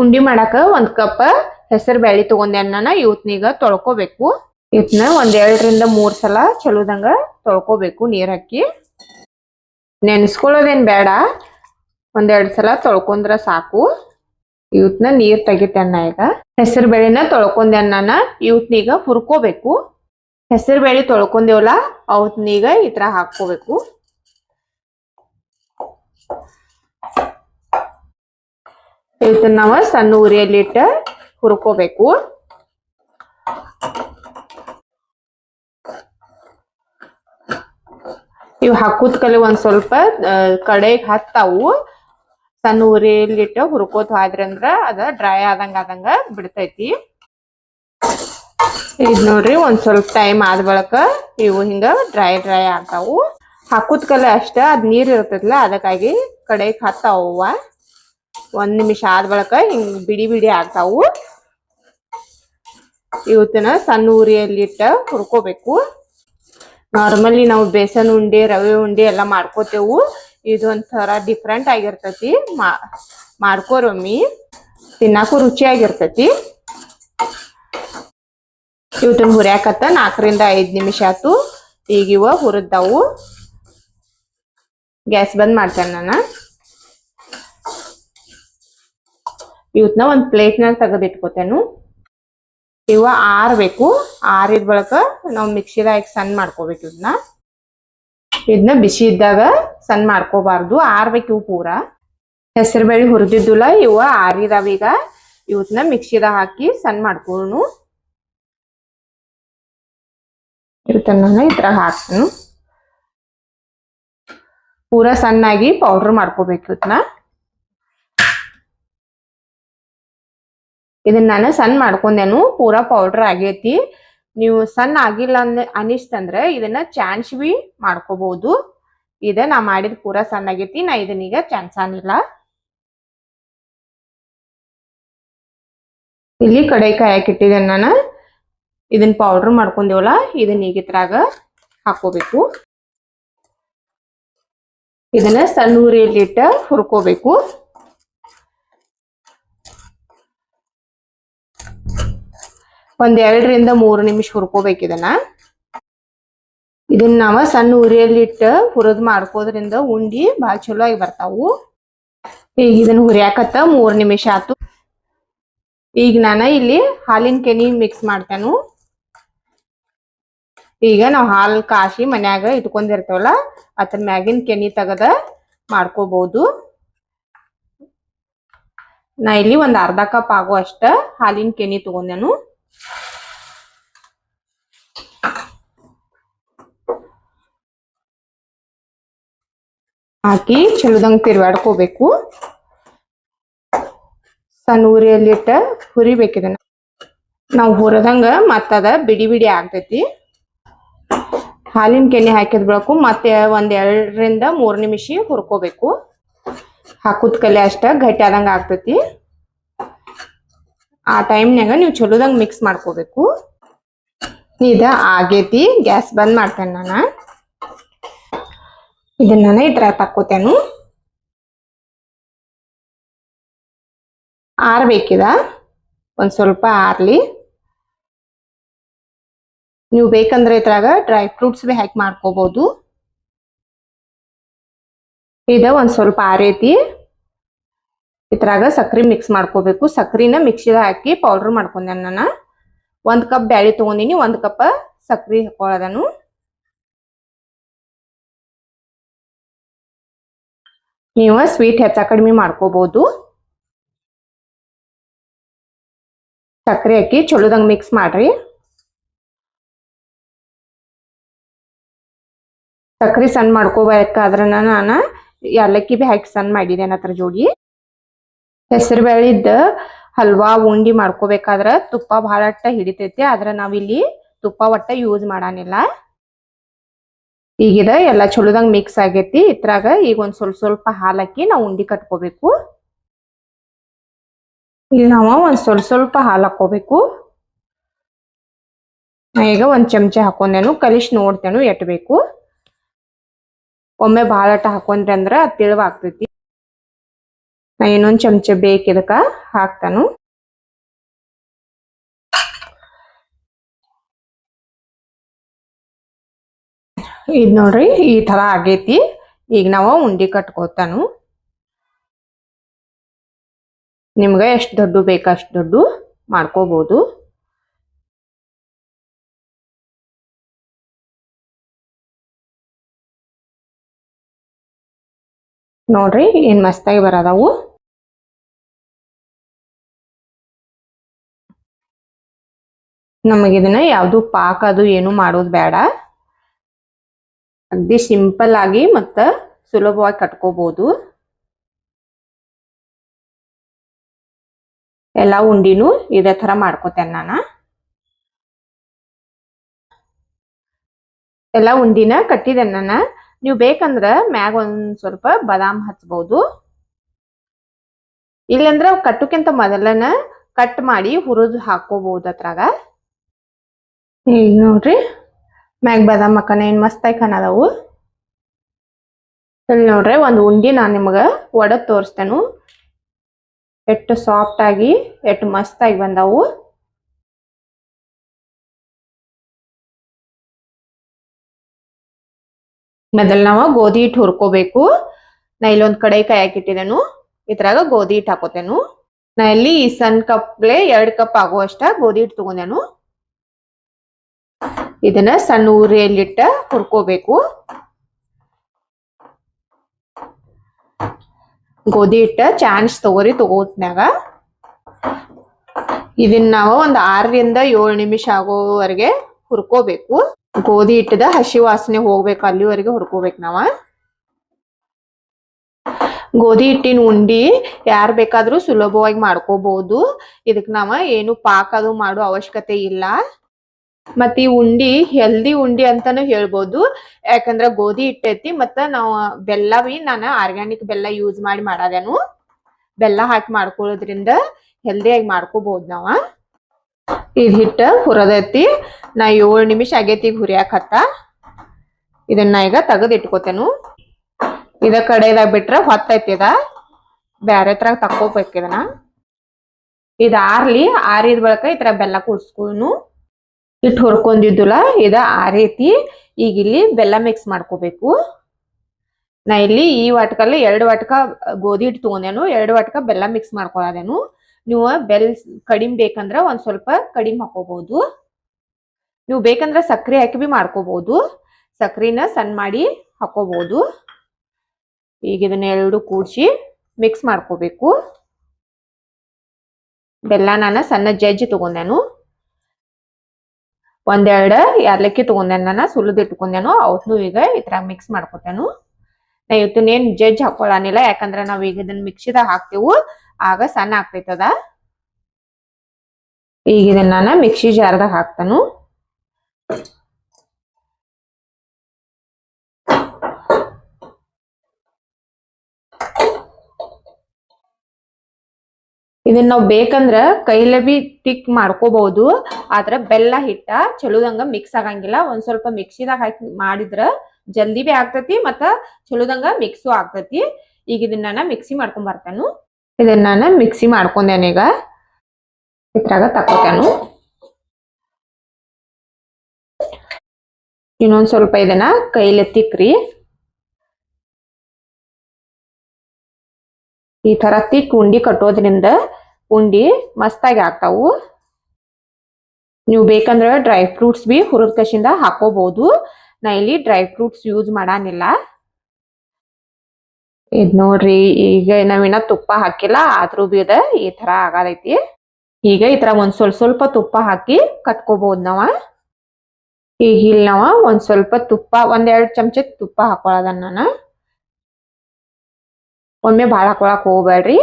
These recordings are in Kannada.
ಉಂಡಿ ಮಾಡಾಕ ಒಂದ್ ಕಪ್ ಹೆಸರು ಬ್ಯಾಳಿ ತಗೊಂಡೆ ನಾನು ಇವತ್ನೀಗ ತೊಳ್ಕೊಬೇಕು. ಇವತ್ನ ಒಂದ್ ಎರಡರಿಂದ ಮೂರ್ ಸಲ ಚಲೋದಂಗ ತೊಳ್ಕೊಬೇಕು ನೀರ್ ಹಾಕಿ. ನೆನ್ಸ್ಕೊಳ್ಳೋದೇನ್ ಬೇಡ ಒಂದೆರಡು ಸಲ ತೊಳ್ಕೊಂಡ್ರ ಸಾಕು. ಇವತ್ನ ನೀರ್ ತೆಗಿತೇನ ಈಗ. ಹೆಸರು ಬೇಳೆನ ತೊಳ್ಕೊಂಡೆನ್ನ ಇವತ್ನೀಗ ಹುರ್ಕೋಬೇಕು. ಹೆಸರು ಬೇಳೆ ತೊಳ್ಕೊಂಡೇವಲ್ಲ, ಅವತ್ನೀಗ ಈ ತರ ಹಾಕೋಬೇಕು ಇವತ್ತನ್ನ ನಾವು ಸಣ್ಣ ಉರಿಯಲ್ಲಿಟ್ಟು ಹುರ್ಕೋಬೇಕು. ಇವು ಹಾಕೋದ್ ಕಲೆ ಒಂದ್ ಸ್ವಲ್ಪ ಕಡೆಗೆ ಹತ್ತಾವು. ಸಣ್ಣ ಉರಿಯಲ್ಲಿ ಹುರ್ಕೋತ ಅಂದ್ರ ಅದ ಡ್ರೈ ಆದಂಗ ಆದಂಗ ಬಿಡ್ತೈತಿ. ಇದ್ ನೋಡ್ರಿ ಒಂದ್ ಸ್ವಲ್ಪ ಟೈಮ್ ಆದ ಬಳಕ ಇವು ಹಿಂಗ ಡ್ರೈ ಡ್ರೈ ಆಗ್ತಾವು. ಹಾಕೋದ್ ಕಲೆ ಅಷ್ಟ, ಅದ್ ನೀರ್ ಇರ್ತೈತಲ್ಲ ಅದಕ್ಕಾಗಿ ಕಡೆಗೆ ಹತ್ತಾವ ಒಂದ್ ನಿಮಿಷ ಆದ ಬಳಿಕ ಹಿಂಗ್ ಬಿಡಿ ಬಿಡಿ ಆಗ್ತಾವು. ಇವತ್ತಿನ ಸಣ್ಣ ಉರಿಯಲ್ಲಿ ಇಟ್ಟ ಹುರ್ಕೋಬೇಕು. ನಾರ್ಮಲಿ ನಾವು ಬೇಸನ್ ಉಂಡೆ, ರವೆ ಉಂಡೆ ಎಲ್ಲ ಮಾಡ್ಕೋತೇವು. ಇದು ಒಂಥರ ಡಿಫ್ರೆಂಟ್ ಆಗಿರ್ತತಿ ಮಾಡ್ಕೋರೊಮ್ಮಿ. ತಿನ್ನಾಕು ರುಚಿಯಾಗಿರ್ತತಿ ಇವತ್ತನ್ನ ಹುರಿಯಾಕತ್ತ ನಾಲ್ಕರಿಂದ ಐದು ನಿಮಿಷ ಆತು. ಈಗ ಇವ ಗ್ಯಾಸ್ ಬಂದ್ ಮಾಡ್ತೇನೆ ನಾನು. ಇವತ್ನ ಒಂದ್ ಪ್ಲೇಟ್ನಾಗ ತೆಗೆದಿಟ್ಕೋತೇನು. ಇವ ಆರ್ಬೇಕು ಆರಿದ ಬಳಕ ನಾವು ಮಿಕ್ಸಿದಾಗ ಸಣ್ಣ ಮಾಡ್ಕೋಬೇಕು ಇದನ್ನ ಇದನ್ನ ಬಿಸಿ ಇದ್ದಾಗ ಸಣ್ಣ ಮಾಡ್ಕೋಬಾರ್ದು. ಆರ್ಬೇಕು ಇವು ಪೂರ. ಹೆಸರು ಬೇಳೆ ಹುರಿದಿದ್ದುಲ್ಲ, ಇವ ಆರಿದಾವ ಈಗ. ಇವತ್ನ ಮಿಕ್ಸಿದಾಗ ಹಾಕಿ ಸಣ್ಣ ಮಾಡ್ಕೋನು. ಈ ಇದ್ರಾಗ ಹಾಕ್ತೇನು. ಪೂರ ಸಣ್ಣಾಗಿ ಪೌಡರ್ ಮಾಡ್ಕೋಬೇಕು ಇವತ್ನ. ಇದನ್ನ ನಾನು ಸಣ್ಣ ಮಾಡ್ಕೊಂಡೇನು, ಪೂರಾ ಪೌಡರ್ ಆಗೈತಿ. ನೀವು ಸಣ್ಣ ಆಗಿಲ್ಲ ಅಂದ, ಅನಿಸ್ತಂದ್ರೆ ಇದನ್ನ ಚಾನ್ಸ್ ಬಿ ಮಾಡ್ಕೋಬಹುದು ಇದ ನಾ ಮಾಡಿದ ಪೂರಾ ಸಣ್ಣ ಆಗೈತಿ, ನಾ ಇದನ್ನೀಗ ಚಾನ್ಸಾನಿಲ್ಲ ಇಲ್ಲಿ ಕಡೆ ಕಾಯಕ್ ಇಟ್ಟಿದ್ದೇನೆ ನಾನು. ಇದನ್ನ ಪೌಡರ್ ಮಾಡ್ಕೊಂಡೇವಲ್ಲ, ಇದನ್ನ ಈಗ ಇದ್ರಾಗ ಹಾಕೋಬೇಕು. ಇದನ್ನ ಸಣ್ಣ ಉರಿಯಲ್ಲಿಟ್ಟ ಹುರ್ಕೋಬೇಕು. ಒಂದ್ ಎರಡರಿಂದ ಮೂರು ನಿಮಿಷ ಹುರ್ಕೋಬೇಕು ಇದನ್ನ. ಇದನ್ನ ನಾವ ಸಣ್ಣ ಉರಿಯಲ್ಲಿ ಇಟ್ಟು ಹುರಿದ್ ಮಾಡ್ಕೋದ್ರಿಂದ ಉಂಡಿ ಬಾಳ ಚಲೋ ಆಗಿ ಬರ್ತಾವು. ಈಗ ಇದನ್ನ ಹುರಿಯಾಕತ್ತ ಮೂರ್ ನಿಮಿಷ ಆತು. ಈಗ ನಾನ ಇಲ್ಲಿ ಹಾಲಿನ ಕೆನಿ ಮಿಕ್ಸ್ ಮಾಡ್ತೇನು. ಈಗ ನಾವು ಹಾಲು ಕಾಶಿ ಮನ್ಯಾಗ ಇಟ್ಕೊಂಡಿರ್ತೇವಲ್ಲ, ಅದ್ರ ಮ್ಯಾಗಿನ ಕೆನಿ ತೆಗದ ಮಾಡ್ಕೋಬಹುದು ನಾ ಇಲ್ಲಿ ಒಂದ್ ಅರ್ಧ ಕಪ್ ಆಗೋ ಅಷ್ಟ ಹಾಲಿನ ಕೆನಿ ತಗೊಂಡೆನು. ಹಾಕಿ ಚಲೋದಂಗ್ ತಿರ್ವಾಡ್ಕೋಬೇಕು ಸಣ್ಣ ಉರಿಯಲ್ಲಿಟ್ಟ ಇಟ್ಟ ಹುರಿಬೇಕಿದನ್ನ. ನಾವು ಹುರದಂಗ ಮತ್ತದ ಬಿಡಿ ಬಿಡಿ ಆಗ್ತೈತಿ. ಹಾಲಿನ ಕೆನೆ ಹಾಕಿದ ಬೆಳಕು ಮತ್ತೆ ಒಂದ್ ಎರಡರಿಂದ ಮೂರ್ ನಿಮಿಷ ಹುರ್ಕೋಬೇಕು. ಹಾಕುದ್ ಕಲೆ ಅಷ್ಟ ಗಟ್ಟಿ ಆದಂಗ ಆಗ್ತೈತಿ. ಆ ಟೈಮ್ನಾಗ ನೀವು ಚಲೋದಂಗ್ ಮಿಕ್ಸ್ ಮಾಡ್ಕೋಬೇಕು. ಇದ ಆಗೇತಿ, ಗ್ಯಾಸ್ ಬಂದ್ ಮಾಡ್ತೇನೆ ನಾನು. ಇದನ್ನ ಇದ್ರ ತಕ್ಕೋತೇನು. ಆರ್ಬೇಕಿದ, ಒಂದು ಸ್ವಲ್ಪ ಆರ್ಲಿ. ನೀವು ಬೇಕಂದ್ರೆ ಇದ್ರಾಗ ಡ್ರೈ ಫ್ರೂಟ್ಸ್ ಬಿ ಹಾಕಿ ಮಾಡ್ಕೋಬಹುದು ಇದ ಒಂದ್ ಸ್ವಲ್ಪ ಆರೈತಿ. ಇದ್ರಾಗ ಸಕ್ರಿ ಮಿಕ್ಸ್ ಮಾಡ್ಕೋಬೇಕು. ಸಕ್ರಿನ ಮಿಕ್ಸಿದ ಹಾಕಿ ಪೌಡ್ರ್ ಮಾಡ್ಕೊಂಡೆ ನಾನು ಒಂದು ಕಪ್ ಬ್ಯಾಳಿ ತಗೊಂಡಿನಿ, ಒಂದು ಕಪ್ ಸಕ್ರಿ ಹಾಕೊಳ್ಳೋದನು ನೀವು ಸ್ವೀಟ್ ಹೆಚ್ಚ ಕಡಿಮೆ ಮಾಡ್ಕೋಬಹುದು ಸಕ್ರೆ ಹಾಕಿ ಚಲೋದಂಗ್ ಮಿಕ್ಸ್ ಮಾಡ್ರಿ. ಸಕ್ಕರೆ ಸಣ್ಣ ಮಾಡ್ಕೋಬೇಕಾದ್ರೆ ನಾನು ಏಲಕ್ಕಿ ಬಿ ಹಾಕಿ ಸಣ್ಣ ಮಾಡಿದ್ದೇನೆ ಅದ್ರ ಜೋಡಿ. ಹೆಸರು ಬೇಳಿದ್ದ ಹಲ್ವಾ, ಉಂಡಿ ಮಾಡ್ಕೋಬೇಕಾದ್ರ ತುಪ್ಪ ಬಹಳಟ್ಟ ಹಿಡಿತೈತಿ. ಆದ್ರ ನಾವಿಲ್ಲಿ ತುಪ್ಪ ಒಟ್ಟ ಯೂಸ್ ಮಾಡಾನಿಲ್ಲ. ಈಗಿದ ಎಲ್ಲ ಚಲೋದಂಗ್ ಮಿಕ್ಸ್ ಆಗೈತಿ. ಇದ್ರಾಗ ಈಗ ಒಂದ್ ಸ್ವಲ್ಪ ಸ್ವಲ್ಪ ಹಾಲಾಕಿ ನಾವು ಉಂಡಿ ಕಟ್ಕೋಬೇಕು. ಇಲ್ಲಿ ನಾವು ಒಂದ್ ಸ್ವಲ್ಪ ಸ್ವಲ್ಪ ಹಾಲು ಹಾಕೋಬೇಕು. ಈಗ ಒಂದ್ ಚಮಚ ಹಾಕೊಂಡೇನು, ಕಲಿಶ್ ನೋಡ್ತೇನು, ಎಟ್ಬೇಕು. ಒಮ್ಮೆ ಬಹಳ ಹಾಕೊಂಡ್ರಿ ಅಂದ್ರ ತಿಳವಾಗ್ತೈತಿ. ನಾ ಇನ್ನೊಂದು ಚಮಚ ಬೇಕಿದಕ್ಕ ಹಾಕ್ತಾನು. ಇದು ನೋಡ್ರಿ ಈ ತರ ಆಗೈತಿ. ಈಗ ನಾವು ಉಂಡಿ ಕಟ್ಕೋತಾನು. ನಿಮ್ಗೆ ಎಷ್ಟು ದೊಡ್ಡ ಬೇಕು ಅಷ್ಟ್ ದೊಡ್ಡ ಮಾಡ್ಕೋಬಹುದು ನೋಡ್ರಿ, ಏನ್ ಮಸ್ತಾಗಿ ಬರದವು. ನಮಗೆ ಇದನ್ನ ಯಾವ್ದು ಪಾಕ ಅದು ಏನು ಮಾಡೋದು ಬೇಡ. ಅಗ್ದಿ ಸಿಂಪಲ್ ಆಗಿ ಮತ್ತ ಸುಲಭವಾಗಿ ಕಟ್ಕೋಬಹುದು ಎಲ್ಲಾ ಉಂಡಿನೂ ಇದೇ ತರ ಮಾಡ್ಕೋತೇನೆ ನಾನು. ಎಲ್ಲಾ ಉಂಡಿನ ಕಟ್ಟಿದೆ ನಾನ. ನೀವು ಬೇಕಂದ್ರೆ ಮ್ಯಾಗ ಒಂದ್ ಸ್ವಲ್ಪ ಬಾದಾಮ್ ಹಚ್ಬಹುದು ಇಲ್ಲಂದ್ರ ಕಟ್ಟುಕ್ಕಿಂತ ಮೊದಲನ ಕಟ್ ಮಾಡಿ ಹುರಿದು ಹಾಕೋಬಹುದು ಅದ್ರಾಗ. ಈಗ ನೋಡ್ರಿ, ಮ್ಯಾಗ ಬಾದಾಮ್ ಹಾಕೋಣ ಏನ್ ಮಸ್ತಾಗಿ ಕಾಣದವು. ಇಲ್ಲಿ ನೋಡ್ರಿ, ಒಂದು ಉಂಡಿ ನಾನು ನಿಮಗ ಒಡದ್ ತೋರಿಸ್ತೇನು. ಎಷ್ಟು ಸಾಫ್ಟ್ ಆಗಿ, ಎಷ್ಟು ಮಸ್ತ್ ಆಗಿ ಬಂದವು. ಮೊದಲ್ ನಾವು ಗೋಧಿ ಹಿಟ್ಟು ಹುರ್ಕೋಬೇಕು. ನಾ ಇಲ್ಲೊಂದ್ ಕಡೆ ಕಾಯಕಿಟ್ಟಿದ್ದೇನು ಇದ್ರಾಗ ಗೋಧಿ ಹಿಟ್ಟು ಹಾಕೋತೇನು. ನಾ ಇಲ್ಲಿ ಈ ಸಣ್ಣ ಕಪ್ಲೆ ಎರಡ್ ಕಪ್ ಆಗುವಷ್ಟ ಗೋಧಿ ಹಿಟ್ಟು ತಗೊಂಡೆನು. ಇದನ್ನ ಸಣ್ಣ ಉರಿಯಲ್ಲಿಟ್ಟ ಹುರ್ಕೋಬೇಕು. ಗೋಧಿ ಹಿಟ್ಟ ಚಾನ್ಸ್ ತಗೋರಿ ತಗೋತ್ನಾಗ ಇದನ್ನ ನಾವು ಒಂದ್ ಆರರಿಂದ ಏಳು ನಿಮಿಷ ಆಗೋವರೆಗೆ ಹುರ್ಕೋಬೇಕು. ಗೋಧಿ ಹಿಟ್ಟದ ಹಸಿ ವಾಸನೆ ಹೋಗ್ಬೇಕು, ಅಲ್ಲಿವರೆಗೆ ಹುರ್ಕೋಬೇಕು ನಾವ. ಗೋಧಿ ಹಿಟ್ಟಿನ ಉಂಡಿ ಯಾರು ಬೇಕಾದ್ರೂ ಸುಲಭವಾಗಿ ಮಾಡ್ಕೋಬಹುದು ಇದಕ್ ನಾವ ಏನು ಪಾಕ ಅದು ಮಾಡೋ ಅವಶ್ಯಕತೆ ಇಲ್ಲ. ಮತ್ತ ಈ ಉಂಡಿ ಹೆಲ್ದಿ ಉಂಡಿ ಅಂತಾನು ಹೇಳ್ಬೋದು. ಯಾಕಂದ್ರ ಗೋಧಿ ಹಿಟ್ಟೈತಿ ಮತ್ತ ನಾವು ಬೆಲ್ಲ ಬಿ ನಾನ ಆರ್ಗ್ಯಾನಿಕ್ ಬೆಲ್ಲ ಯೂಸ್ ಮಾಡಿ ಮಾಡಾದೇನು. ಬೆಲ್ಲ ಹಾಕಿ ಮಾಡ್ಕೊಳ್ಳೋದ್ರಿಂದ ಹೆಲ್ದಿ ಆಗಿ ಮಾಡ್ಕೋಬಹುದು ನಾವ. ಇದ್ ಹಿಟ್ಟು ಹುರದೈತಿ. ನಾ ಏಳು ನಿಮಿಷ ಆಗೈತಿ ಈಗ ಹುರಿಯಾಕತ್ತ. ಇದನ್ನ ಈಗ ತೆಗೆದು ಇಟ್ಕೋತೇನು ಇದ ಕಡೆದಾಗ ಬಿಟ್ರೆ ಹೊತ್ತೈತಿ ಇದ. ಬ್ಯಾರೆ ತರ ತಕ್ಕೋಬೇಕು ಇದನ್ನ. ಇದ ಆರ್ಲಿ, ಆರಿದ ಬಳಿಕ ಈ ತರ ಬೆಲ್ಲ ಕೂಡ್ಸ್ಕೊನು. ಇಟ್ಟು ಹುರ್ಕೊಂಡಿದ್ದುಲ ಇದ ಆರೈತಿ. ಈಗ ಇಲ್ಲಿ ಬೆಲ್ಲ ಮಿಕ್ಸ್ ಮಾಡ್ಕೋಬೇಕು. ನಾ ಇಲ್ಲಿ ಈ ವಾಟಕಲ್ಲಿ ಎರಡು ವಾಟಕ ಗೋಧಿ ಹಿಟ್ಟು ತಗೊಂಡೇನು, ಎರಡು ವಾಟಕ ಬೆಲ್ಲ ಮಿಕ್ಸ್ ಮಾಡ್ಕೊಳ್ಳೋದೇನು ನೀವು ಬೆಲ್ ಕಡಿಮೆ ಬೇಕಂದ್ರ ಒಂದ್ ಸ್ವಲ್ಪ ಕಡಿಮೆ ಹಾಕೋಬಹುದು. ನೀವು ಬೇಕಂದ್ರ ಸಕ್ಕರೆ ಹಾಕಿ ಬಿ ಮಾಡ್ಕೋಬಹುದು. ಸಕ್ಕರೆನ ಸಣ್ಣ ಮಾಡಿ ಹಾಕೋಬಹುದು. ಈಗ ಇದನ್ನ ಎರಡು ಕೂಡ್ಸಿ ಮಿಕ್ಸ್ ಮಾಡ್ಕೋಬೇಕು. ಬೆಲ್ಲ ನಾನು ಸಣ್ಣ ಜಜ್ಜಿ ತಗೊಂಡೆನು. ಒಂದೆರಡು ಯಾಲಕ್ಕಿ ತಗೊಂಡೆನು ನಾನು ಸುಲಿದಿಟ್ಕೊಂಡೆನು ಅವತ್ತೂ ಈಗ ಈ ತರ ಮಿಕ್ಸ್ ಮಾಡ್ಕೊತೇನು. ನಾ ಇವತ್ತಿನೇನ್ ಜಜ್ಜಿ ಹಾಕೊಳ್ಳಾನಿಲ್ಲ ಯಾಕಂದ್ರೆ ನಾವು ಈಗ ಇದನ್ನ ಮಿಕ್ಸಿದಾಗ ಹಾಕ್ತೇವು. ಆಗ ಸಣ್ಣ ಆಗ್ತೈತದ? ಈಗ ಇದನ್ನ ನಾನು ಮಿಕ್ಸಿ ಜಾರ್ದಾಗ ಹಾಕ್ತಾನು. ಇದನ್ನ ನಾವು ಬೇಕಂದ್ರ ಕೈಲೇ ಬಿ ತಿಕ್ ಮಾಡ್ಕೋಬಹುದು ಆದ್ರ ಬೆಲ್ಲ ಹಿಟ್ಟ ಚಲೋದಂಗ ಮಿಕ್ಸ್ ಆಗಂಗಿಲ್ಲ. ಒಂದ್ ಸ್ವಲ್ಪ ಮಿಕ್ಸಿದಾಗ ಹಾಕಿ ಮಾಡಿದ್ರ ಜಲ್ದಿ ಬಿ ಆಗ್ತತಿ ಮತ್ತ ಚಲೋದಂಗ ಮಿಕ್ಸು ಆಗ್ತತಿ. ಈಗ ಇದನ್ನ ನಾನು ಮಿಕ್ಸಿ ಮಾಡ್ಕೊಂಡ್ ಬರ್ತೇನು. ಇದನ್ನ ನಾನು ಮಿಕ್ಸಿ ಮಾಡ್ಕೊಂಡೇನೀಗ ಇದ್ರಾಗ ತಕೋತೇನು ಇನ್ನೊಂದು ಸ್ವಲ್ಪ ಇದನ್ನ ಕೈಲಿ ತಿಕ್ರಿ. ಈ ತರ ತಿಕ್ ಉಂಡಿ ಕಟ್ಟೋದ್ರಿಂದ ಉಂಡಿ ಮಸ್ತಾಗಿ ಆಗ್ತಾವು. ನೀವು ಬೇಕಂದ್ರೆ ಡ್ರೈ ಫ್ರೂಟ್ಸ್ ಬಿ ಹುರಿದ ಕಶಿಂದ ಹಾಕೋಬಹುದು ನಾ ಇಲ್ಲಿ ಡ್ರೈ ಫ್ರೂಟ್ಸ್ ಯೂಸ್ ಮಾಡಾನಿಲ್ಲ. ಇದ್ ನೋಡ್ರಿ, ಈಗ ನಾವಿನ್ನ ತುಪ್ಪ ಹಾಕಿಲ್ಲ, ಆದ್ರೂ ಬಿ ಈ ತರ ಆಗದೈತಿ. ಈಗ ಈ ತರ ಒಂದ್ ಸ್ವಲ್ಪ ಸ್ವಲ್ಪ ತುಪ್ಪ ಹಾಕಿ ಕಟ್ಕೋಬಹುದು ನಾವ. ಈಗ ಇಲ್ಲಿ ನಾವ ಒಂದ್ ಸ್ವಲ್ಪ ತುಪ್ಪ, ಒಂದ್ ಎರಡ್ ಚಮಚ ತುಪ್ಪ ಹಾಕೊಳದನ್ನ ನಾನು. ಒಮ್ಮೆ ಭಾಳ ಹಾಕೊಳಕ್ ಹೋಗ್ಬೇಡ್ರಿ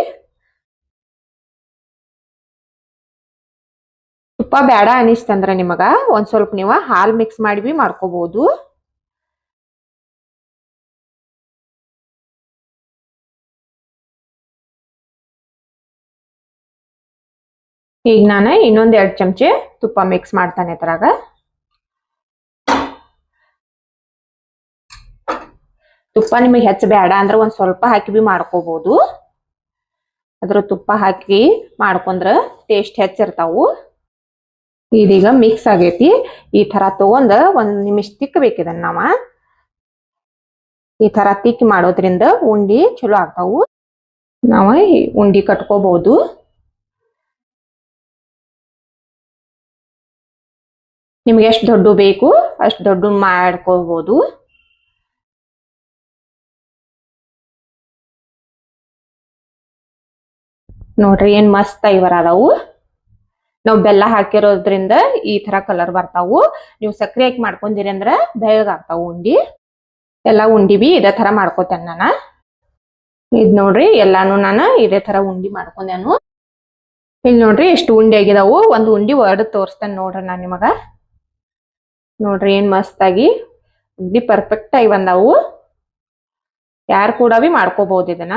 ತುಪ್ಪ ಬೇಡ ಅನಿಸ್ತಂದ್ರ ನಿಮಗ, ಒಂದ್ ಸ್ವಲ್ಪ ನೀವ ಹಾಲ್ ಮಿಕ್ಸ್ ಮಾಡಿ ಬಿ ಮಾಡ್ಕೋಬಹುದು ಈಗ ನಾನು ಇನ್ನೊಂದು ಎರಡು ಚಮಚೆ ತುಪ್ಪ ಮಿಕ್ಸ್ ಮಾಡ್ತಾನೆ ಅದ್ರಾಗ. ತುಪ್ಪ ನಿಮಗೆ ಹೆಚ್ಚು ಬೇಡ ಅಂದ್ರೆ ಒಂದು ಸ್ವಲ್ಪ ಹಾಕಿ ಬಿ ಮಾಡ್ಕೋಬಹುದು ಅದ್ರ ತುಪ್ಪ ಹಾಕಿ ಮಾಡ್ಕೊಂಡ್ರ ಟೇಸ್ಟ್ ಹೆಚ್ಚಿರ್ತಾವು. ಇದೀಗ ಮಿಕ್ಸ್ ಆಗೈತಿ. ಈ ತರ ತಗೊಂಡ ಒಂದು ನಿಮಿಷ ತಿಕ್ಕಬೇಕು ಇದನ್ನ ನಾವ. ಈ ತರ ತಿಕ್ಕಿ ಮಾಡೋದ್ರಿಂದ ಉಂಡಿ ಚಲೋ ಆಗ್ತಾವು. ನಾವು ಉಂಡಿ ಕಟ್ಕೋಬಹುದು ನಿಮ್ಗೆ ಎಷ್ಟು ದೊಡ್ಡ ಬೇಕು, ಅಷ್ಟು ದೊಡ್ಡ ಮಾಡ್ಕೋಬಹುದು ನೋಡ್ರಿ ಏನ್ ಮಸ್ತ್ ಐವರ್ ಅದಾವು. ನಾವು ಬೆಲ್ಲ ಹಾಕಿರೋದ್ರಿಂದ ಈ ತರ ಕಲರ್ ಬರ್ತಾವು. ನೀವು ಸಕ್ಕರೆ ಹಾಕಿ ಮಾಡ್ಕೊಂಡಿರಿ ಅಂದ್ರ ಬೆಳ್ಳಗಾಗ್ತಾವು ಉಂಡಿ. ಎಲ್ಲಾ ಉಂಡಿ ಬಿ ಇದೇ ತರ ಮಾಡ್ಕೋತೇನೆ ನಾನು. ಇದ್ ನೋಡ್ರಿ ಎಲ್ಲಾನು ನಾನು ಇದೇ ತರ ಉಂಡಿ ಮಾಡ್ಕೊಂಡೇನು. ಇಲ್ಲಿ ನೋಡ್ರಿ ಎಷ್ಟು ಉಂಡಿ ಆಗಿದಾವು. ಒಂದು ಉಂಡಿ ಒಡ್ ತೋರಿಸ್ತೇನೆ ನೋಡ್ರಿ ನಾನು ನಿಮಗ. ನೋಡ್ರಿ, ಏನ್ ಮಸ್ತಾಗಿ. ಉಂಡಿ ಪರ್ಫೆಕ್ಟ್ ಆಗಿ ಬಂದಾವು. ಯಾರು ಕೂಡ ಬಿ ಮಾಡ್ಕೋಬಹುದು ಇದನ್ನ.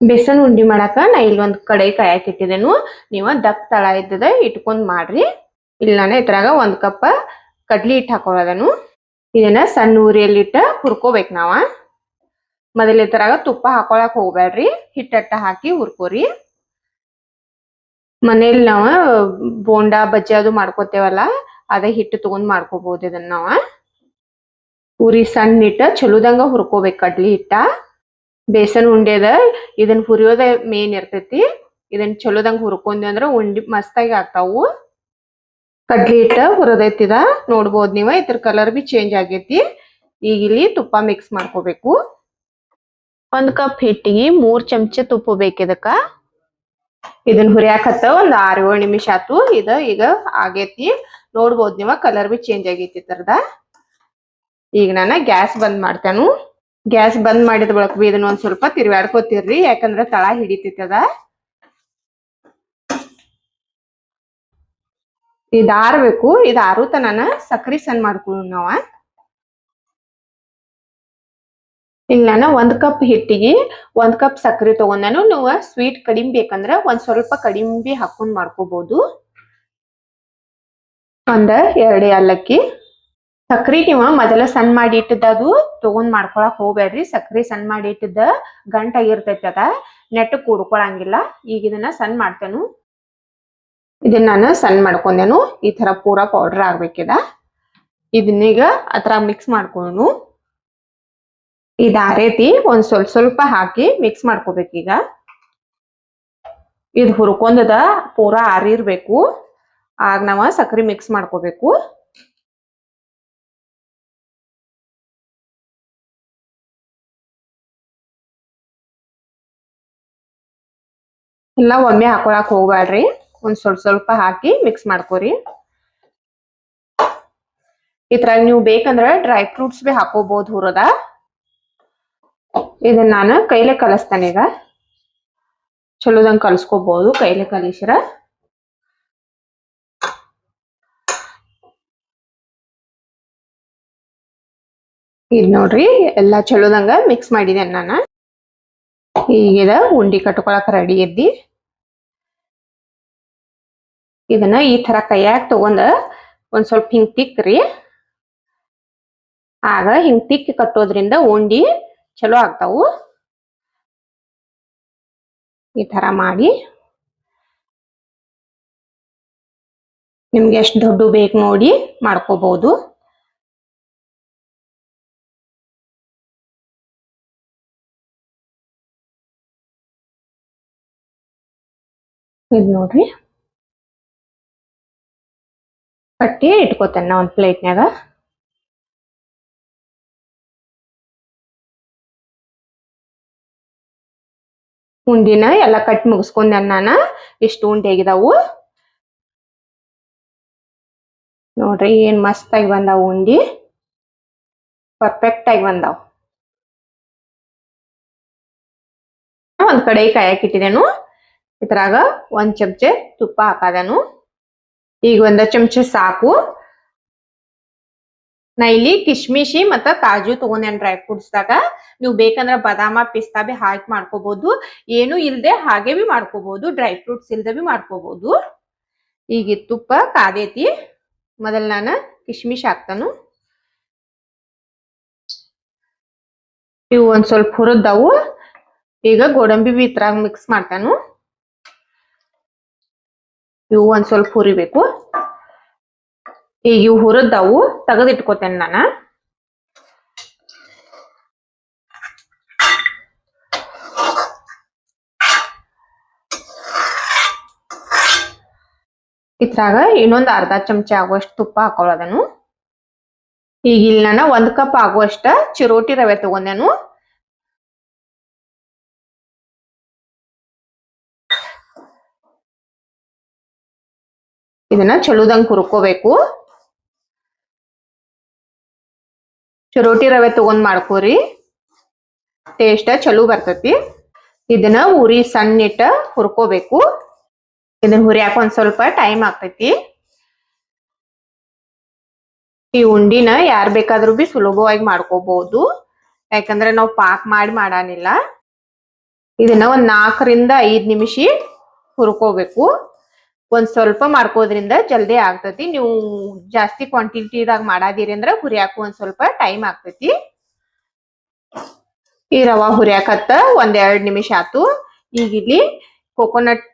ಬೇಸನ್ ಉಂಡಿ ಮಾಡಾಕ ನಾ ಇಲ್ಲೊಂದ್ ಕಡೆ ಕಾಯಕ್ ಇಟ್ಟಿದ್ದೇನು ನೀವ ದಪ್ಪ ತಳ ಇದ್ದದ ಇಟ್ಕೊಂಡ್ ಮಾಡ್ರಿ. ಇಲ್ಲಿ ನಾನು ಇದ್ರಾಗ ಒಂದ್ ಕಪ್ ಕಡ್ಲಿ ಹಿಟ್ಟು ಹಾಕೊಳ್ಳೋದನು ಇದನ್ನ ಸಣ್ಣ ಉರಿಯಲ್ಲಿಟ್ಟ ಹುರ್ಕೋಬೇಕು ನಾವ. ಮೊದಲ ಇದ್ರಾಗ ತುಪ್ಪ ಹಾಕೊಳಕ್ ಹೋಗ್ಬೇಡ್ರಿ ಹಿಟ್ಟಟ್ಟ ಹಾಕಿ ಹುರ್ಕೋರಿ. ಮನೇಲಿ ನಾವ ಬೋಂಡಾ, ಬಜ್ಜಿ ಅದು ಮಾಡ್ಕೋತೇವಲ್ಲ, ಅದೇ ಹಿಟ್ಟು ತಗೊಂಡ್ ಮಾಡ್ಕೋಬಹುದು ಇದನ್ನ ನಾವ. ಪುರಿ ಸಣ್ಣ ಹಿಟ್ಟ, ಚಲೋದಂಗ ಹುರ್ಕೋಬೇಕು ಕಡ್ಲಿ ಹಿಟ್ಟ. ಬೇಸನ್ ಉಂಡೆದ ಇದನ್ನ ಹುರಿಯೋದ ಮೇನ್ ಇರ್ತೈತಿ. ಇದನ್ನ ಚಲೋದಂಗ ಹುರ್ಕೊಂಡ್ವಿ ಅಂದ್ರ ಉಂಡಿ ಮಸ್ತಾಗಿ ಆಗ್ತಾವು. ಕಡ್ಲಿ ಹಿಟ್ಟ ಹುರದೈತಿದ ನೋಡ್ಬೋದು ನೀವ, ಇದ್ರ ಕಲರ್ ಬಿ ಚೇಂಜ್ ಆಗೈತಿ. ಈಗ ಇಲ್ಲಿ ತುಪ್ಪ ಮಿಕ್ಸ್ ಮಾಡ್ಕೋಬೇಕು. ಒಂದ್ ಕಪ್ ಹಿಟ್ಟಿಗೆ ಮೂರ್ ಚಮಚ ತುಪ್ಪ ಬೇಕಿದಕ್ಕ ಇದನ್ನ ಹುರಿಯಾಕತ್ತ ಒಂದ್ ಆರ್ ಏಳು ನಿಮಿಷ ಆತು, ಇದ ಈಗ ಆಗೇತಿ. ನೋಡ್ಬೋದ್ ನೀವ ಕಲರ್ ಬಿ ಚೇಂಜ್ ಆಗೈತಿ ತರದ ಈಗ ನಾನ ಗ್ಯಾಸ್ ಬಂದ್ ಮಾಡ್ತೇನು. ಗ್ಯಾಸ್ ಬಂದ್ ಮಾಡಿದ ಬಳಕ ಬಿ ಇದನ್ನ ಒಂದ್ ಸ್ವಲ್ಪ ತಿರ್ವ್ಯಾಡ್ಕೋತಿರ್ರಿ, ಯಾಕಂದ್ರ ತಳ ಹಿಡಿತೈತದ ಇದಾರ್ಬೇಕು ಇದಾರು ತನ ಸಕ್ರಿ ಸಣ್ಣ ಮಾಡ್ಕೊಳ್ಳೋಣ ನಾವ. ಈಗ ನಾನು ಒಂದ್ ಕಪ್ ಹಿಟ್ಟಿಗೆ, ಒಂದ್ ಕಪ್ ಸಕ್ಕರೆ ತಗೊಂಡಾನು ನೀವು ಸ್ವೀಟ್ ಕಡಿಮೆ ಬೇಕಂದ್ರ ಒಂದ್ ಸ್ವಲ್ಪ ಕಡಿಮೆ ಬಿ ಹಾಕೊಂಡ್ ಮಾಡ್ಕೋಬಹುದು ಒಂದ ಎರಡೇ ಏಲಕ್ಕಿ. ಸಕ್ರಿ ನೀವ ಮೊದಲ ಸಣ್ಣ ಮಾಡಿ ಇಟ್ಟಿದ್ದ ಅದು ತಗೊಂಡ್ ಮಾಡ್ಕೊಳಕ್ ಹೋಗ್ಬೇಡ್ರಿ ಸಕ್ರಿ ಸಣ್ಣ ಮಾಡಿ ಇಟ್ಟದ ಗಂಟಾಗಿರ್ತೈತಿ ಅದ ನೆಟ್ ಕೂಡ್ಕೊಳಂಗಿಲ್ಲ. ಈಗ ಇದನ್ನ ಸಣ್ಣ ಮಾಡ್ತೇನು. ಇದನ್ನ ನಾನು ಸಣ್ಣ ಮಾಡ್ಕೊಂಡೇನು. ಈ ತರ ಪೂರಾ ಪೌಡರ್ ಆಗ್ಬೇಕಿದ. ಇದನ್ನೀಗ ಅದ್ರ ಮಿಕ್ಸ್ ಮಾಡ್ಕೊಂಡು ಇದ್ ರೀತಿ ಒಂದ್ ಸ್ವಲ್ಪ ಸ್ವಲ್ಪ ಹಾಕಿ ಮಿಕ್ಸ್ ಮಾಡ್ಕೋಬೇಕೀಗ ಇದು ಹುರ್ಕೊಂಡದ ಪೂರಾ ಆರಿರ್ಬೇಕು. ಆಗ ನಾವ ಸಕ್ಕರೆ ಮಿಕ್ಸ್ ಮಾಡ್ಕೋಬೇಕು. ಎಲ್ಲ ಒಮ್ಮೆ ಹಾಕೊಳಕ್ ಹೋಗ್ಬ್ಯಾಡ್ರಿ. ಒಂದ್ ಸ್ವಲ್ಪ ಸ್ವಲ್ಪ ಹಾಕಿ ಮಿಕ್ಸ್ ಮಾಡ್ಕೋರಿ. ಇದ್ರಾಗ ನೀವು ಬೇಕಂದ್ರ ಡ್ರೈ ಫ್ರೂಟ್ಸ್ ಬಿ ಹಾಕೋಬಹುದು ಹುರದ. ಇದನ್ನ ನಾನು ಕೈಲೇ ಕಲಿಸ್ತೇನೆ ಈಗ. ಚಲೋದಂಗ್ ಕಲಿಸ್ಕೋಬಹುದು ಕೈಲೇ ಕಲಿಸ್ರ. ಇದ್ ನೋಡ್ರಿ, ಎಲ್ಲಾ ಚಲೋದಂಗ ಮಿಕ್ಸ್ ಮಾಡಿದ್ದೇನೆ ನಾನು. ಈಗಿದ ಉಂಡಿ ಕಟ್ಕೊಳಕ್ ರೆಡಿ ಇದ್ದಿ ಇದನ್ನ ಈ ತರ ಕೈಯಾಗ ತಗೊಂಡ ಒಂದ್ ಸ್ವಲ್ಪ ಹಿಂಗ್ ತಿಕ್ಕ್ರಿ ಆಗ ಹಿಂಗ್ ತಿಕ್ಕಿ ಕಟ್ಟೋದ್ರಿಂದ ಉಂಡಿ ಚಲೋ ಆಗ್ತಾವು. ಈ ತರ ಮಾಡಿ. ನಿಮ್ಗೆ ಎಷ್ಟು ದೊಡ್ಡ ಬೇಕು ನೋಡಿ ಮಾಡ್ಕೋಬಹುದು ಇದ್ ನೋಡ್ರಿ. ಕಟ್ಟಿ ಇಟ್ಕೋತೇನೆ ನಾ ಒಂದು ಪ್ಲೇಟ್ನ್ಯಾಗ. ಉಂಡಿನ ಎಲ್ಲ ಕಟ್ ಮುಗಿಸ್ಕೊಂಡೆ ನಾನು ಇಷ್ಟು ಉಂಡೆ ಆಗಿದಾವು ನೋಡ್ರಿ ಏನ್ ಮಸ್ತಾಗಿ ಬಂದಾವು ಉಂಡಿ. ಪರ್ಫೆಕ್ಟ್ ಆಗಿ ಬಂದಾವ್. ಒಂದ್ ಕಡೆ ಕಾಯಕ್ಕಿಟ್ಟಿದೆನು ಇದ್ರಾಗ ಒಂದ್ ಚಮಚೆ ತುಪ್ಪ ಹಾಕದನು. ಈಗ ಒಂದ ಚಮಚೆ ಸಾಕು. ನಾ ಇಲ್ಲಿ ಕಿಶ್ಮಿಶಿ ಮತ್ತ ಕಾಜು ತಗೊಂಡೇನ್ ಡ್ರೈ ಫ್ರೂಟ್ಸ್ ದಾಗ ನೀವು ಬೇಕಂದ್ರ ಬಾದಾಮ, ಪಿಸ್ತಾ ಬಿ ಹಾಕಿ ಮಾಡ್ಕೋಬಹುದು ಏನು ಇಲ್ದೆ ಹಾಗೆ ಬಿ ಮಾಡ್ಕೋಬಹುದು ಡ್ರೈ ಫ್ರೂಟ್ಸ್ ಇಲ್ದೆ ಬಿ ಮಾಡ್ಕೋಬಹುದು ಈಗ ತುಪ್ಪ ಕಾದೈತಿ. ಮೊದಲ ನಾನು ಕಿಶ್ಮಿಶ್ ಹಾಕ್ತಾನು. ಇವು ಒಂದ್ ಸ್ವಲ್ಪ ಹುರಿದವು. ಈಗ ಗೋಡಂಬಿ ಬಿ ಮಿಕ್ಸ್ ಮಾಡ್ತಾನು. ಇವು ಒಂದ್ ಸ್ವಲ್ಪ ಹುರಿಬೇಕು. ಈಗ ಇವು ಹುರಿದವು, ತೆಗೆದಿಟ್ಕೋತೇನೆ ನಾನು. ಇದ್ರಾಗ ಇನ್ನೊಂದು ಅರ್ಧ ಚಮಚ ಆಗುವಷ್ಟು ತುಪ್ಪ ಹಾಕೊಳ್ಳೋದನು ಈಗ ಇಲ್ಲಿ ನಾನು ಒಂದು ಕಪ್ ಆಗುವಷ್ಟು ಚಿರೋಟಿ ರವೆ ತಗೊಂಡೆನು. ಇದನ್ನ ಚಲೋದಂಗ್ ಹುರ್ಕೋಬೇಕು. ಚಿರೋಟಿ ರವೆ ತಗೊಂಡ್ ಮಾಡ್ಕೋರಿ. ಟೇಸ್ಟ್ ಚಲೋ ಬರ್ತತಿ. ಇದನ್ನ ಉರಿ ಸಣ್ಣ ಇಟ್ಟ ಹುರ್ಕೋಬೇಕು. ಇದನ್ನ ಹುರಿಯಾಕ ಒಂದ್ ಸ್ವಲ್ಪ ಟೈಮ್ ಆಗ್ತೈತಿ. ಈ ಉಂಡಿನ ಯಾರ್ ಬೇಕಾದ್ರೂ ಬಿ ಸುಲಭವಾಗಿ ಮಾಡ್ಕೋಬಹುದು ಯಾಕಂದ್ರೆ ನಾವು ಪಾಕ್ ಮಾಡಿ ಮಾಡಾನಿಲ್ಲ. ಇದನ್ನ ಒಂದ್ ನಾಲ್ಕರಿಂದ ಐದ್ ನಿಮಿಷ ಹುರ್ಕೋಬೇಕು. ಒಂದ್ ಸ್ವಲ್ಪ ಮಾಡ್ಕೋದ್ರಿಂದ ಜಲ್ದಿ ಆಗ್ತತಿ. ನೀವು ಜಾಸ್ತಿ ಕ್ವಾಂಟಿಟಿದಾಗ ಮಾಡಾದಿರಿ ಅಂದ್ರ ಹುರಿಯಾಕ ಒಂದ್ ಸ್ವಲ್ಪ ಟೈಮ್ ಆಗ್ತತಿ. ಈ ರವಾ ಹುರಿಯಾಕತ್ತ ಒಂದ್ ಎರಡ್ ನಿಮಿಷ ಆತು. ಈಗ ಇಲ್ಲಿ ಕೋಕೋನಟ್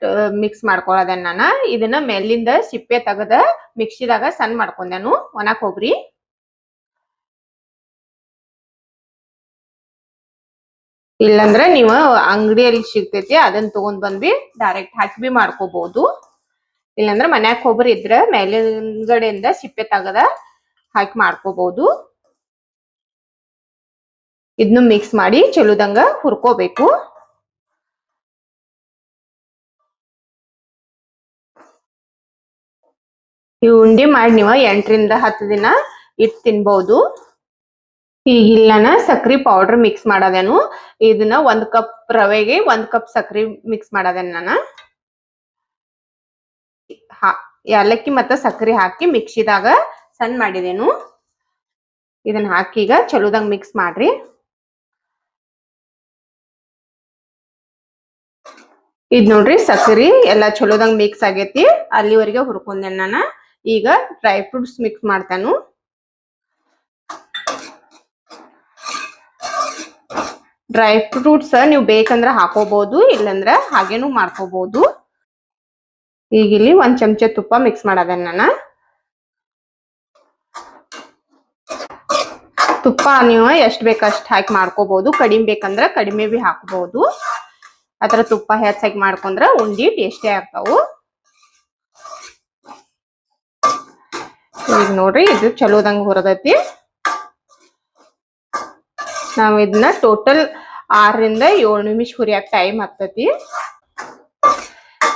ಮಿಕ್ಸ್ ಮಾಡ್ಕೊಳದೆ ನಾನ. ಇದನ್ನ ಮೇಲಿಂದ ಸಿಪ್ಪೆ ತೆಗದ ಮಿಕ್ಸಿದಾಗ ಸಣ್ಣ ಮಾಡ್ಕೊಂಡೆನು. ಒಣ ಕೊಬ್ಬರಿ ಇಲ್ಲಂದ್ರ ನೀವು ಅಂಗಡಿಯಲ್ಲಿ ಸಿಗ್ತೈತಿ ಅದನ್ನ ತಗೊಂಡ್ ಬಂದ್ವಿ. ಡೈರೆಕ್ಟ್ ಹಾಕಿ ಬಿ ಮಾಡ್ಕೋಬಹುದು ಇಲ್ಲಂದ್ರ ಮನ್ಯಾಗ ಕೊಬ್ಬರಿ ಇದ್ರ ಮೇಲಿಂಗಡೆಯಿಂದ ಸಿಪ್ಪೆ ತಗದ ಹಾಕಿ ಮಾಡ್ಕೋಬಹುದು ಇದನ್ನು ಮಿಕ್ಸ್ ಮಾಡಿ ಚಲೋದಂಗ ಹುರ್ಕೋಬೇಕು. ಈ ಉಂಡಿ ಮಾಡಿ ನೀವು ಎಂಟರಿಂದ ಹತ್ತು ದಿನ ಇಟ್ ತಿನ್ಬಹುದು ಈಗ ಇಲ್ಲನ ಸಕ್ರಿ ಪೌಡರ್ ಮಿಕ್ಸ್ ಮಾಡೋದೇನು. ಇದನ್ನ ಒಂದ್ ಕಪ್ ರವೆಗೆ ಒಂದ್ ಕಪ್ ಸಕ್ರಿ ಮಿಕ್ಸ್ ಮಾಡೋದೇನು ನಾನು. ಏಲಕ್ಕಿ ಮತ್ತ ಸಕ್ಕರೆ ಹಾಕಿ ಮಿಕ್ಸಿದಾಗ ಸಣ್ಣ ಮಾಡಿದೇನು. ಇದನ್ನ ಹಾಕಿ ಈಗ ಚಲೋದಂಗ ಮಿಕ್ಸ್ ಮಾಡ್ರಿ. ಇದ್ ನೋಡ್ರಿ ಸಕ್ಕರೆ ಎಲ್ಲಾ ಚಲೋದಂಗ ಮಿಕ್ಸ್ ಆಗೇತಿ. ಅಲ್ಲಿವರೆಗೆ ಹುರ್ಕೊಂಡೆ ನಾನು. ಈಗ ಡ್ರೈ ಫ್ರೂಟ್ಸ್ ಮಿಕ್ಸ್ ಮಾಡ್ತಾನು. ಡ್ರೈ ಫ್ರೂಟ್ಸ್ ನೀವು ಬೇಕಂದ್ರ ಹಾಕೋಬಹುದು ಇಲ್ಲಂದ್ರ ಹಾಗೇನು ಮಾಡ್ಕೋಬಹುದು ಈಗ ಇಲ್ಲಿ ಒಂದ್ ಚಮಚ ತುಪ್ಪ ಮಿಕ್ಸ್ ಮಾಡೋದನ್ನ ನಾನು. ತುಪ್ಪ ನೀವು ಎಷ್ಟ್ ಬೇಕಷ್ಟು ಹಾಕಿ ಮಾಡ್ಕೋಬಹುದು ಕಡಿಮೆ ಬೇಕಂದ್ರ ಕಡಿಮೆ ಬಿ ಹಾಕಬಹುದು ಅದರ ತುಪ್ಪ ಹೆಚ್ಚಾಗಿ ಮಾಡ್ಕೊಂಡ್ರೆ ಉಂಡಿ ಟೇಸ್ಟಿ ಆಗ್ತಾವು. ಈಗ ನೋಡ್ರಿ ಇದು ಚಲೋದಂಗ ಹೊರದತಿ. ನಾವು ಇದನ್ನ ಟೋಟಲ್ ಆರರಿಂದ ಏಳು ನಿಮಿಷ ಹುರಿಯಾಕ ಟೈಮ್ ಆಗ್ತೈತಿ.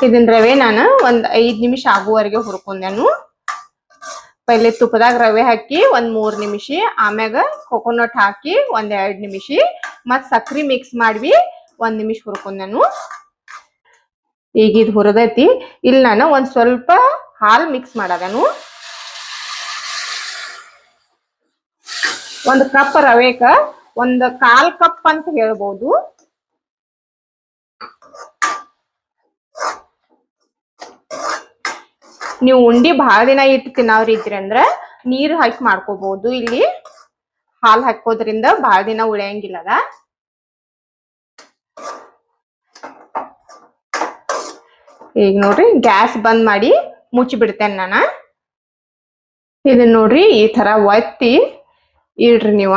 ಇದನ್ ರವೆ ನಾನು. ಒಂದು ಐದು ನಿಮಿಷ ಆಗುವವರೆಗೆ ಹುರ್ಕೊಂಡೆನು ಪೈಲೆ ತುಪ್ಪದಾಗ ರವೆ ಹಾಕಿ ಒಂದು ಮೂರು ನಿಮಿಷ. ಆಮ್ಯಾಗ ಕೊಕೊನಟ್ ಹಾಕಿ ಒಂದ್ ಎರಡು ನಿಮಿಷ. ಮತ್ತು ಸಕ್ರೆ ಮಿಕ್ಸ್ ಮಾಡಿ ಒಂದು ನಿಮಿಷ ಹುರ್ಕೊಂಡೆನು ಈಗ ಇದು ಹುರಿದೈತಿ. ಇಲ್ಲಿ ನಾನು ಒಂದು ಸ್ವಲ್ಪ ಹಾಲು ಮಿಕ್ಸ್ ಮಾಡದನು ಒಂದು ಕಪ್ ರವೆಕ ಒಂದು ಕಾಲ್ ಕಪ್ ಅಂತ ಹೇಳ್ಬೋದು. ನೀವು ಉಂಡಿ ಬಹಳ ದಿನ ಇಟ್ಟು ತಿನ್ನೋರ್ ಇದ್ರಿ ಅಂದ್ರ ನೀರ್ ಹಾಕಿ ಮಾಡ್ಕೋಬಹುದು ಇಲ್ಲಿ ಹಾಲು ಹಾಕೋದ್ರಿಂದ ಬಹಳ ದಿನ ಉಳಿಯಂಗಿಲ್ಲದ ಈಗ ನೋಡ್ರಿ, ಗ್ಯಾಸ್ ಬಂದ್ ಮಾಡಿ ಮುಚ್ಚಿ ಬಿಡ್ತೇನೆ ನಾನು. ಇದನ್ನ ನೋಡ್ರಿ, ಈ ತರ ಒತ್ತಿ ಇಡ್ರಿ ನೀವ.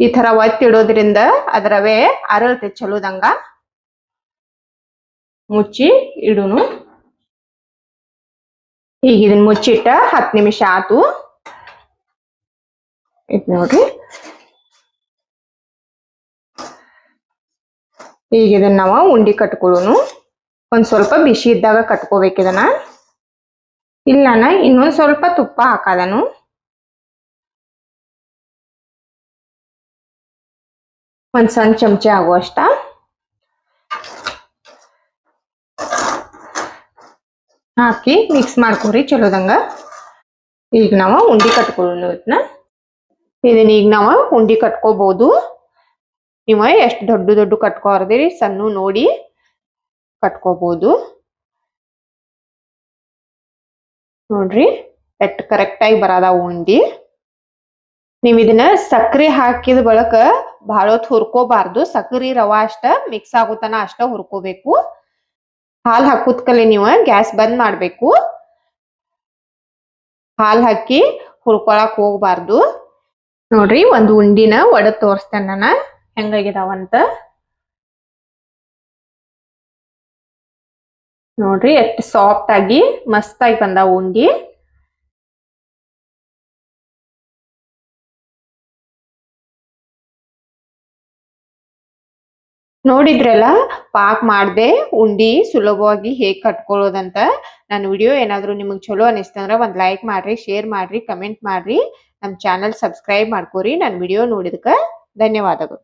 ಈ ತರ ಒತ್ತಿ ಇಡೋದ್ರಿಂದ ಅದ್ರವೇ ಅರಳತೆ ಚಲೋದಂಗ ಮುಚ್ಚಿ ಇಡುನು. ಈಗ ಇದನ್ನ ಮುಚ್ಚಿಟ್ಟ ಹತ್ತು ನಿಮಿಷ ಆತು. ಇದ್ ನೋಡ್ರಿ. ಈಗ ಇದನ್ನ ನಾವು ಉಂಡಿ ಕಟ್ಕೊಳ್ಳೋನು ಒಂದ್ ಸ್ವಲ್ಪ ಬಿಸಿ ಇದ್ದಾಗ ಕಟ್ಕೋಬೇಕು ಇದನ್ನ. ಇಲ್ಲ ನಾ ಇನ್ನೊಂದ್ ಸ್ವಲ್ಪ ತುಪ್ಪ ಹಾಕದನು. ಒಂದ್ ಸಣ್ಣ ಚಮಚ ಆಗುವಷ್ಟ. ಹಾಕಿ ಮಿಕ್ಸ್ ಮಾಡ್ಕೊರಿ ಚಲೋದಂಗ ಈಗ ನಾವು ಉಂಡಿ ಕಟ್ಕೊಳ್ಳೋದನ್ನ ಇದನ್ನ ಈಗ ನಾವು ಉಂಡಿ ಕಟ್ಕೋಬಹುದು ನೀವು ಎಷ್ಟು ದೊಡ್ಡ ದೊಡ್ಡ ಕಟ್ಕೋರ್ದಿರಿ ಸಣ್ಣ ನೋಡಿ ಕಟ್ಕೋಬಹುದು ನೋಡ್ರಿ ಎಷ್ಟು ಕರೆಕ್ಟಾಗಿ ಬರದ ಉಂಡಿ. ನೀವು ಇದನ್ನ ಸಕ್ಕರೆ ಹಾಕಿದ ಬಳಕ ಬಹಳ ಹೊತ್ತು ಹುರ್ಕೋಬಾರ್ದು. ಸಕ್ರಿ ರವಾ ಅಷ್ಟ ಮಿಕ್ಸ್ ಆಗೋತನ ಅಷ್ಟ ಹುರ್ಕೋಬೇಕು. ಹಾಲ್ ಹಾಕುದ್ಕಲೆ ನೀವು ಗ್ಯಾಸ್ ಬಂದ್ ಮಾಡಬೇಕು. ಹಾಲು ಹಾಕಿ ಹುರ್ಕೊಳಕ್ ಹೋಗ್ಬಾರ್ದು. ನೋಡ್ರಿ ಒಂದು ಉಂಡಿನ ಒಡದ್ ತೋರಿಸ್ತೇನೆ ನಾನು. ಹೆಂಗಾಗಿದಾವಂತ. ನೋಡ್ರಿ ಎಷ್ಟು ಸಾಫ್ಟ್ ಆಗಿ ಮಸ್ತಾಗಿ ಬಂದಾವ ಉಂಡಿ. ನೋಡಿದ್ರಲ್ಲ? ಪಾಕ್ ಮಾಡ್ದೆ, ಉಂಡಿ ಸುಲಭವಾಗಿ ಹೇಗ್ ಕಟ್ಕೊಳ್ಳೋದಂತ ನನ್ನ ವಿಡಿಯೋ ಏನಾದರೂ ನಿಮಗ್ ಚಲೋ ಅನಿಸ್ತಂದ್ರ ಒಂದ್ ಲೈಕ್ ಮಾಡ್ರಿ, ಶೇರ್ ಮಾಡ್ರಿ, ಕಮೆಂಟ್ ಮಾಡ್ರಿ. ನಮ್ ಚಾನಲ್ ಸಬ್ಸ್ಕ್ರೈಬ್ ಮಾಡ್ಕೋರಿ, ನನ್ ವಿಡಿಯೋ ನೋಡಿದಕ್ಕ ಧನ್ಯವಾದಗಳು.